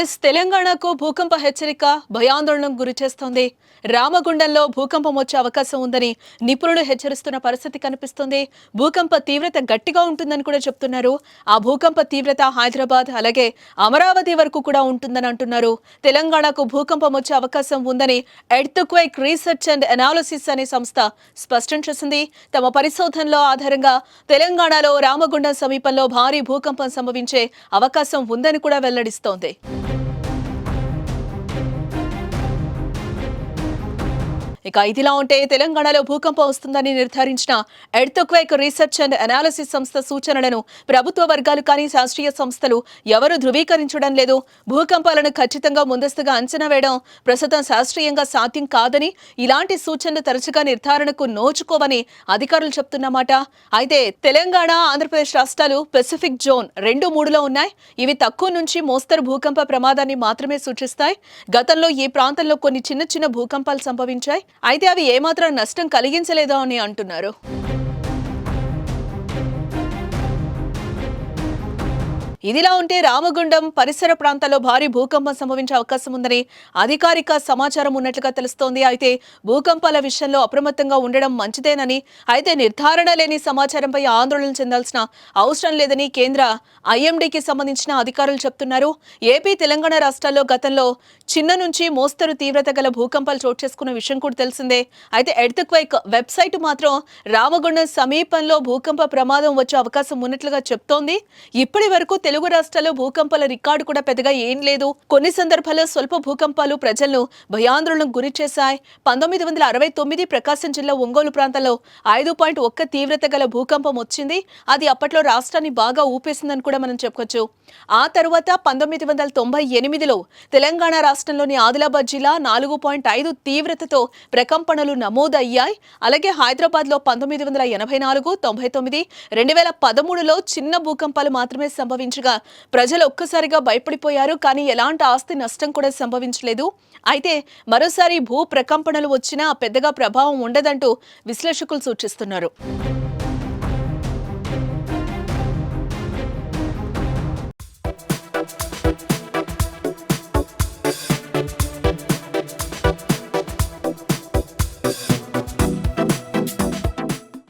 Yes తెలంగాణకు భూకంప హెచ్చరిక భయాందోళనకు గురి చేస్తోంది. రామగుండంలో భూకంపం వచ్చే అవకాశం ఉందని నిపుణులు హెచ్చరిస్తున్న పరిస్థితి కనిపిస్తుంది. భూకంప తీవ్రత గట్టిగా ఉంటుందని కూడా చెప్తున్నారు. ఆ భూకంప తీవ్రత హైదరాబాద్ అలాగే అమరావతి వరకు కూడా ఉంటుందని అంటున్నారు. తెలంగాణకు భూకంపం వచ్చే అవకాశం ఉందని ఎడ్తుక్వైక్ రీసెర్చ్ అండ్ అనాలిసిస్ అనే సంస్థ స్పష్టం చేసింది. తమ పరిశోధనలో ఆధారంగా తెలంగాణలో రామగుండం సమీపంలో భారీ భూకంపం సంభవించే అవకాశం ఉందని కూడా వెల్లడిస్తోంది. ఇక ఇదిలా ఉంటే తెలంగాణలో భూకంపం వస్తుందని నిర్ధారించిన ఎర్త్క్వేక్ రీసెర్చ్ అండ్ అనాలిసిస్ సంస్థ సూచనలను ప్రభుత్వ వర్గాలు కానీ శాస్త్రీయ సంస్థలు ఎవరూ ధృవీకరించడం లేదు. భూకంపాలను ఖచ్చితంగా ముందస్తుగా అంచనా వేయడం ప్రస్తుతం శాస్త్రీయంగా సాధ్యం కాదని ఇలాంటి సూచనలు తరచుగా నిర్ధారణకు నోచుకోవని అధికారులు చెప్తున్నమాట. అయితే తెలంగాణ ఆంధ్రప్రదేశ్ రాష్ట్రాలు పెసిఫిక్ జోన్ రెండు మూడులో ఉన్నాయి. ఇవి తక్కువ నుంచి మోస్తరు భూకంప ప్రమాదాన్ని మాత్రమే సూచిస్తాయి. గతంలో ఈ ప్రాంతంలో కొన్ని చిన్న చిన్న భూకంపాలు సంభవించాయి. అయితే అవి ఏమాత్రం నష్టం కలిగించలేదా అని అంటున్నారు. ఇదిలా ఉంటే రామగుండం పరిసర ప్రాంతాల్లో భారీ భూకంపం సంభవించే అవకాశం ఉందని అధికారిక సమాచారం ఉన్నట్లుగా తెలుస్తోంది. అయితే భూకంపాల విషయంలో అప్రమత్తంగా ఉండడం మంచిదేనని అయితే నిర్ధారణ లేని సమాచారంపై ఆందోళన చెందాల్సిన అవసరం లేదని కేంద్ర ఐఎండీకి సంబంధించిన అధికారులు చెప్తున్నారు. ఏపీ తెలంగాణ రాష్ట్రాల్లో గతంలో చిన్న నుంచి మోస్తరు తీవ్రత గల భూకంపాలు చోటు చేసుకున్న విషయం కూడా తెలిసిందే. అయితే ఎడ్తక్వైక్ వెబ్సైట్ మాత్రం రామగుండం సమీపంలో భూకంప ప్రమాదం వచ్చే అవకాశం ఉన్నట్లుగా చెప్తోంది. ఇప్పటి వరకు తెలుగు రాష్ట్రాల్లో భూకంపాల రికార్డు కూడా పెద్దగా ఏం లేదు. కొన్ని సందర్భాల్లో స్వల్ప భూకంపాలు ప్రజలను భయాందోళనకు గురి చేశాయి. పంతొమ్మిది వందల అరవై తొమ్మిది ప్రకాశం జిల్లా ఒంగోలు ప్రాంతంలో ఐదు పాయింట్ ఒక్క తీవ్రత గల భూకంపం వచ్చింది. అది అప్పట్లో రాష్ట్రాన్ని బాగా ఊపేసిందని కూడా మనం చెప్పుకోవచ్చు. ఆ తర్వాత పంతొమ్మిది వందల తొంభై ఎనిమిదిలో తెలంగాణ రాష్ట్రంలోని ఆదిలాబాద్ జిల్లా నాలుగు పాయింట్ ఐదు తీవ్రతతో ప్రకంపనలు నమోదయ్యాయి. అలాగే హైదరాబాద్లో పంతొమ్మిది వందల ఎనభై నాలుగు తొంభై తొమ్మిది రెండు వేల పదమూడులో చిన్న భూకంపాలు మాత్రమే సంభవించగా ప్రజలు ఒక్కసారిగా భయపడిపోయారు. కానీ ఎలాంటి ఆస్తి నష్టం కూడా సంభవించలేదు. అయితే మరోసారి భూ ప్రకంపనలు వచ్చినా పెద్దగా ప్రభావం ఉండదంటూ విశ్లేషకులు సూచిస్తున్నారు.